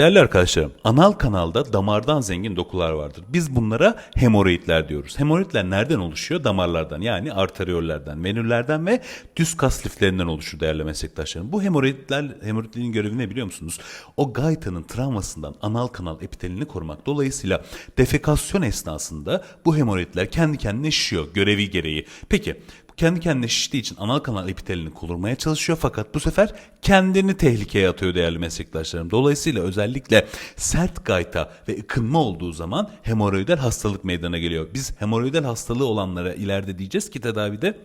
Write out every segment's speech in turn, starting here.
Değerli arkadaşlarım, anal kanalda damardan zengin dokular vardır. Biz bunlara hemoroidler diyoruz. Hemoroidler nereden oluşuyor? Damarlardan yani arteriyollerden, venürlerden ve düz kas liflerinden oluşur değerli meslektaşlarım. Bu hemoroidler, hemoroidlerin görevi ne biliyor musunuz? O gaytanın travmasından anal kanal epitelini korumak. Dolayısıyla defekasyon esnasında bu hemoroidler kendi kendine şişiyor görevi gereği. Peki kendi kendine şiştiği için anal kanal epitelini korumaya çalışıyor fakat bu sefer kendini tehlikeye atıyor değerli meslektaşlarım. Dolayısıyla özellikle sert gayta ve ıkınma olduğu zaman hemoroidal hastalık meydana geliyor. Biz hemoroidal hastalığı olanlara ileride diyeceğiz ki tedavide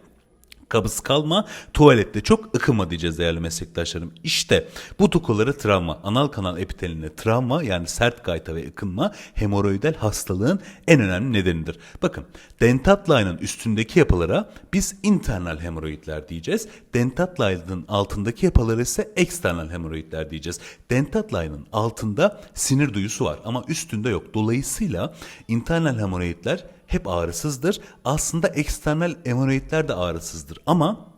kabız kalma, tuvalette çok ıkınma diyeceğiz değerli meslektaşlarım. İşte bu dokuları travma, anal kanal epiteline travma yani sert gayta ve ıkınma hemoroidal hastalığın en önemli nedenidir. Bakın dentat line'ın üstündeki yapılara biz internal hemoroidler diyeceğiz. Dentat line'ın altındaki yapılara ise external hemoroidler diyeceğiz. Dentat line'ın altında sinir duyusu var ama üstünde yok. Dolayısıyla internal hemoroidler hep ağrısızdır. Aslında eksternal hemoroidler de ağrısızdır ama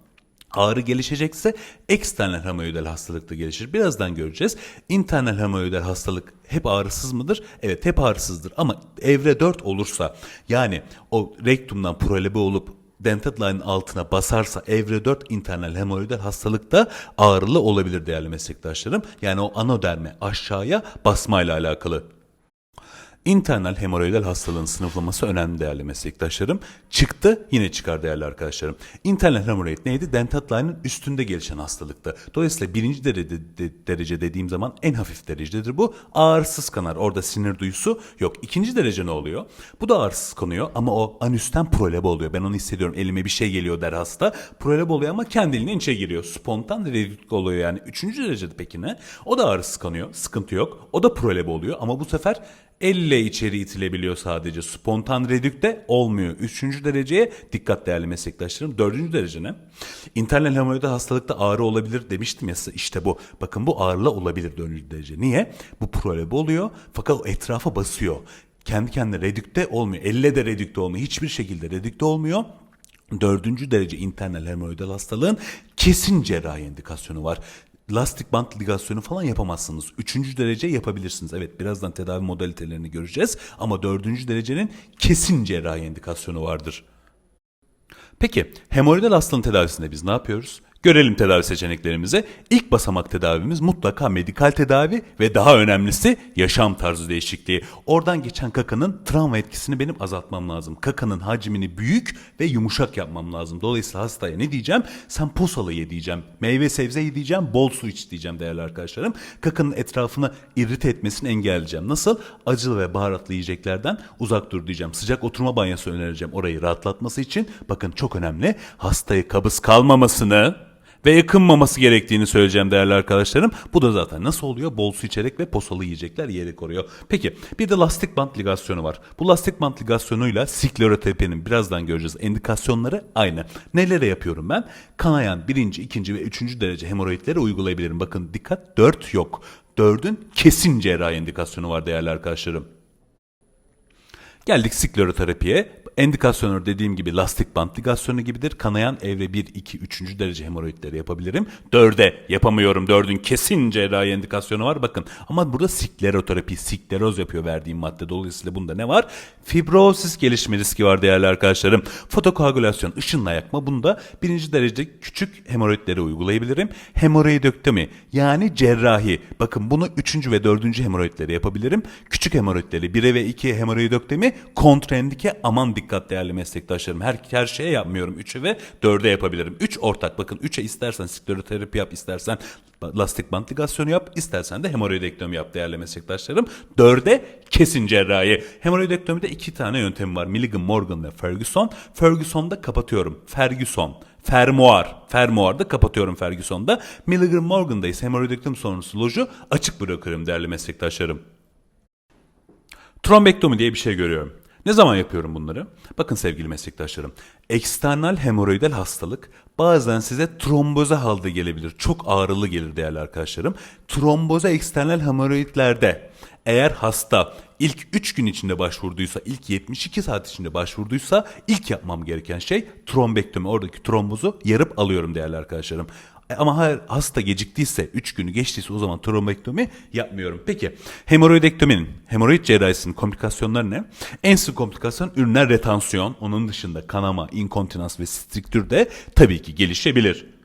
ağrı gelişecekse eksternal hemoroidal hastalık da gelişir. Birazdan göreceğiz. İnternal hemoroidal hastalık hep ağrısız mıdır? Evet hep ağrısızdır ama evre 4 olursa yani o rektumdan prolebe olup dentat line'ın altına basarsa evre 4 internal hemoroidal hastalıkta ağrılı olabilir değerli meslektaşlarım. Yani o anoderme aşağıya basmayla alakalı. İnternal hemoroidal hastalığın sınıflaması önemli değerli meslektaşlarım. Çıktı yine çıkar değerli arkadaşlarım. İnternal hemoroid neydi? Dentat üstünde gelişen hastalıktı. Dolayısıyla birinci derece, de- derece dediğim zaman en hafif derecedir bu. Ağrısız kanar. Orada sinir duyusu yok. İkinci derece ne oluyor? Bu da ağrısız kanıyor ama o anüsten prolebe oluyor. Ben onu hissediyorum. Elime bir şey geliyor der hasta. Prolebe oluyor ama kendiliğinden içe giriyor. Spontan redükt oluyor yani. Üçüncü derecede peki ne? O da ağrısız kanıyor. Sıkıntı yok. O da prolebe oluyor ama bu sefer elle içeri itilebiliyor sadece. Spontan redükte olmuyor. Üçüncü dereceye dikkat değerli meslektaşlarım. Dördüncü derece ne? İnternal hemoroidal hastalıkta ağrı olabilir demiştim ya. İşte bu. Bakın bu ağrıla olabilir dördüncü derece. Niye? Bu prolebe oluyor fakat etrafa basıyor. Kendi kendine redükte olmuyor. Elle de redükte olmuyor. Hiçbir şekilde redükte olmuyor. Dördüncü derece internal hemoroidal hastalığın kesin cerrahi indikasyonu var. Lastik bant ligasyonu falan yapamazsınız. Üçüncü derece yapabilirsiniz. Evet birazdan tedavi modalitelerini göreceğiz. Ama dördüncü derecenin kesin cerrahi indikasyonu vardır. Peki hemoroidal hastalığın tedavisinde biz ne yapıyoruz? Görelim tedavi seçeneklerimizi. İlk basamak tedavimiz mutlaka medikal tedavi ve daha önemlisi yaşam tarzı değişikliği. Oradan geçen kakanın travma etkisini benim azaltmam lazım. Kakanın hacmini büyük ve yumuşak yapmam lazım. Dolayısıyla hastaya ne diyeceğim? Sen posalı ye diyeceğim. Meyve sebze ye diyeceğim. Bol su iç diyeceğim değerli arkadaşlarım. Kakanın etrafını irite etmesini engelleyeceğim. Nasıl? Acılı ve baharatlı yiyeceklerden uzak dur diyeceğim. Sıcak oturma banyosu önereceğim orayı rahatlatması için. Bakın çok önemli. Hastaya kabız kalmamasını ve yakınmaması gerektiğini söyleyeceğim değerli arkadaşlarım. Bu da zaten nasıl oluyor? Bol su içerek ve posalı yiyecekler yiyerek koruyor. Peki bir de lastik bant ligasyonu var. Bu lastik bant ligasyonuyla sikleroterapi'nin birazdan göreceğiz. Endikasyonları aynı. Nelere yapıyorum ben? Kanayan birinci, ikinci ve üçüncü derece hemoroidleri uygulayabilirim. Bakın dikkat 4 yok. 4'ün kesin cerrahi indikasyonu var değerli arkadaşlarım. Geldik skleroterapiye. Endikasyonu dediğim gibi lastik bant ligasyonu gibidir. Kanayan evre 1, 2, 3. derece hemoroidleri yapabilirim. 4'e yapamıyorum. 4'ün kesin cerrahi indikasyonu var. Bakın ama burada skleroterapi, skleroz yapıyor verdiğim madde. Dolayısıyla bunda ne var? Fibrozis gelişme riski var değerli arkadaşlarım. Fotokoagülasyon, ışınla yakma. Bunda birinci derece küçük hemoroidleri uygulayabilirim. Hemoroidektomi yani cerrahi. Bakın bunu 3. ve 4. hemoroidleri yapabilirim. Küçük hemoroidleri 1'e ve 2'ye hemoroidektomi kontraindike aman dikkat değerli meslektaşlarım. Her, her şeye yapmıyorum. 3'e ve 4'e yapabilirim. 3 ortak. Bakın 3'e istersen skleroterapi yap, istersen lastik bant yap, istersen de hemoroidektomi yap değerli meslektaşlarım. 4'e kesin cerrahi. Hemoroidektomide iki tane yöntemi var. Milligan, Morgan ve Ferguson. Ferguson'da kapatıyorum. Ferguson. Fermuar. Fermuar'da kapatıyorum Ferguson'da. Milligan Morgan'da ise hemoroidektomi sonrası loju açık bırakıyorum değerli meslektaşlarım. Trombektomi diye bir şey görüyorum. Ne zaman yapıyorum bunları? Bakın sevgili meslektaşlarım. Eksternal hemoroidal hastalık bazen size tromboze halde gelebilir. Çok ağrılı gelir değerli arkadaşlarım. Tromboze eksternal hemoroidlerde eğer hasta ilk 3 gün içinde başvurduysa, ilk 72 saat içinde başvurduysa ilk yapmam gereken şey trombektomi. Oradaki trombozu yarıp alıyorum değerli arkadaşlarım. E, Ama hayır, hasta geciktiyse 3 günü geçtiyse o zaman trombektomi yapmıyorum. Peki hemoroidektominin, hemoroid cerrahisinin komplikasyonları ne? En sık komplikasyon üriner retansiyon. Onun dışında kanama, inkontinans ve striktür de tabii ki gelişebilir.